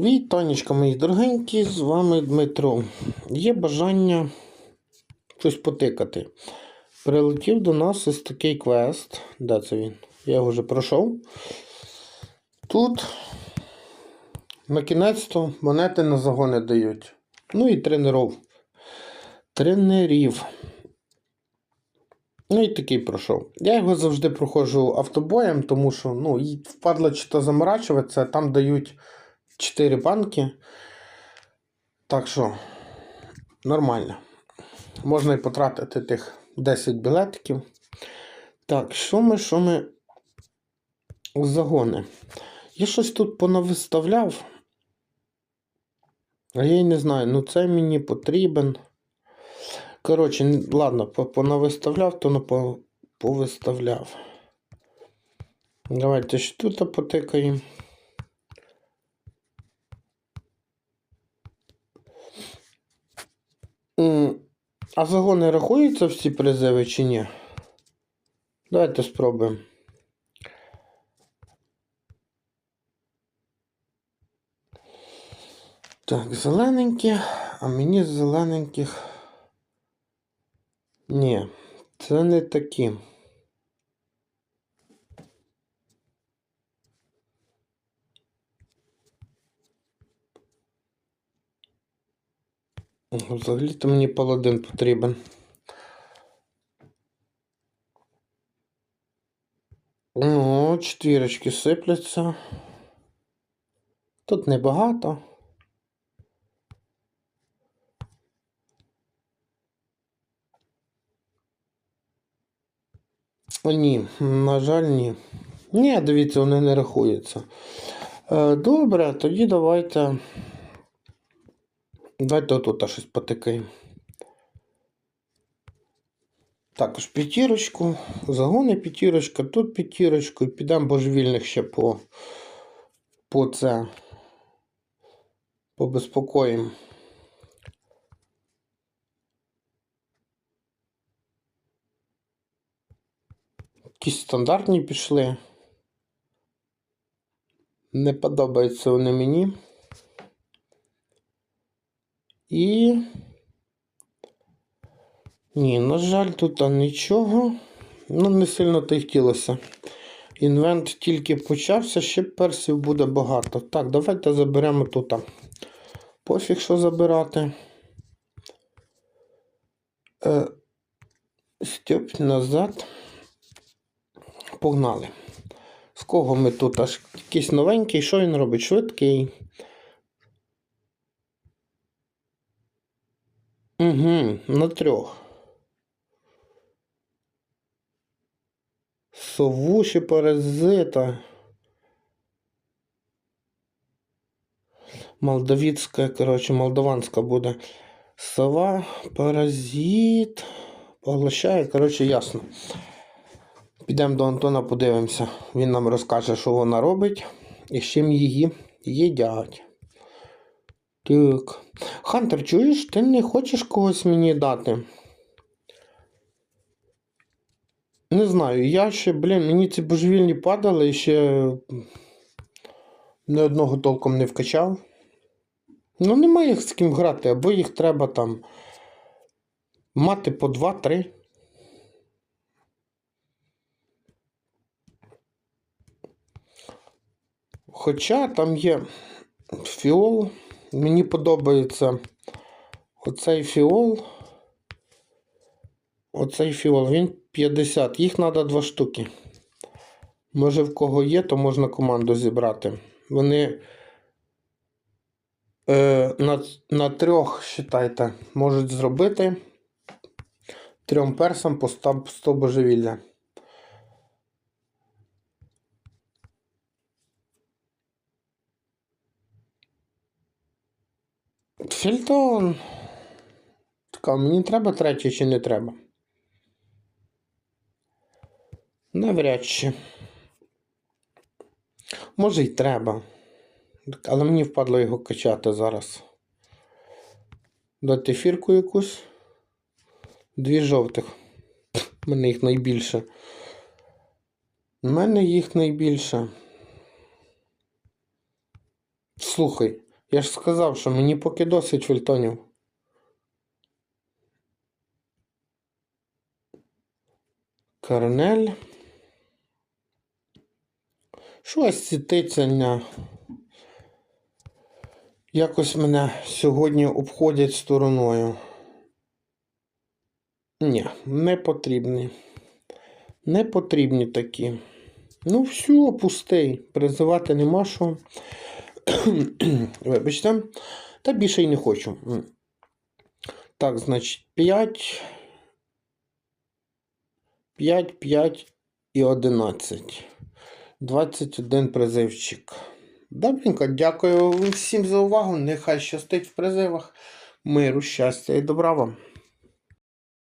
Вітанечка, мої дорогенькі, з вами Дмитро. Є бажання щось потикати. Прилетів до нас ось такий квест. Де це він? Я його вже пройшов. Тут на кінець-то монети на загони дають. Ну і тренеров. Тренерів. Ну і такий пройшов. Я його завжди проходжу автобоєм, тому що ну, впадло чи то заморачуватися, там дають 4 банки. Так що, нормально. Можна і потратити тих 10 білетиків. Так, що ми, що ми загони? Я щось тут понавиставляв. А я й не знаю, ну це мені потрібен. Коротше, ладно, по- понавиставляв, то не повиставляв. Давайте ж тут потикаємо. А загони рахуються всі призиви чи ні? Давайте спробуємо. Так, зелененькі, а мені з зелененьких. Ні, це не такі. Взагалі-то мені паладин потрібен. Ну, четвірочки сипляться. Тут небагато. О, ні, на жаль, ні. Ні, дивіться, вони не рахуються. Е, добре, тоді давайте. Давайте отут щось потикаємо. Також п'ятірочку, загони п'ятірочка, тут п'ятірочку, і підемо божевільних ще по, по це. Побезпокоїмо. Якісь стандартні пішли. Не подобаються вони мені. І. Ні, на жаль, тут нічого. Ну, не сильно то й хотілося. Інвент тільки почався, ще персів буде багато. Так, давайте заберемо тут. Пофіг, що забирати. Е, Стьоп назад. Погнали. З кого ми тут аж якийсь новенький, що він робить? Швидкий. Угу, на трьох. Совуші паразита. Молдавіцька, коротше, молдаванська буде. Сова, паразит. Поглощає, коротше, ясно. Підемо до Антона, подивимося. Він нам розкаже, що вона робить і з чим її їдять. Так. Хантер, чуєш, ти не хочеш когось мені дати? Не знаю, я ще, блін, мені ці божевільні падали і ще ні одного толком не вкачав. Ну, немає їх з ким грати, або їх треба там мати по 2-3. Хоча там є фіол. Мені подобається оцей фіол. Оцей фіол, він 50. Їх треба два штуки. Може в кого є, то можна команду зібрати. Вони е, на, на трьох, считайте, можуть зробити трьом персам по 100, 100 божевілля. Фільтон. Така, мені треба третій чи не треба? Навряд чи. Може й треба. Але мені впадло його качати зараз. Дати фірку якусь. Дві жовтих. У мене їх найбільше. У мене їх найбільше. Слухай. Я ж сказав, що мені поки досить фільтонів. Корнель. Щось ці. Якось мене сьогодні обходять стороною. Ні, не потрібні. Не потрібні такі. Ну, все, пустий. Призивати нема що. Вибачте. Та більше й не хочу. Так, значить, 5. 5, 5 і 11. 21 призивчик. Добренько, дякую всім за увагу. Нехай щастить в призивах. Миру, щастя і добра вам.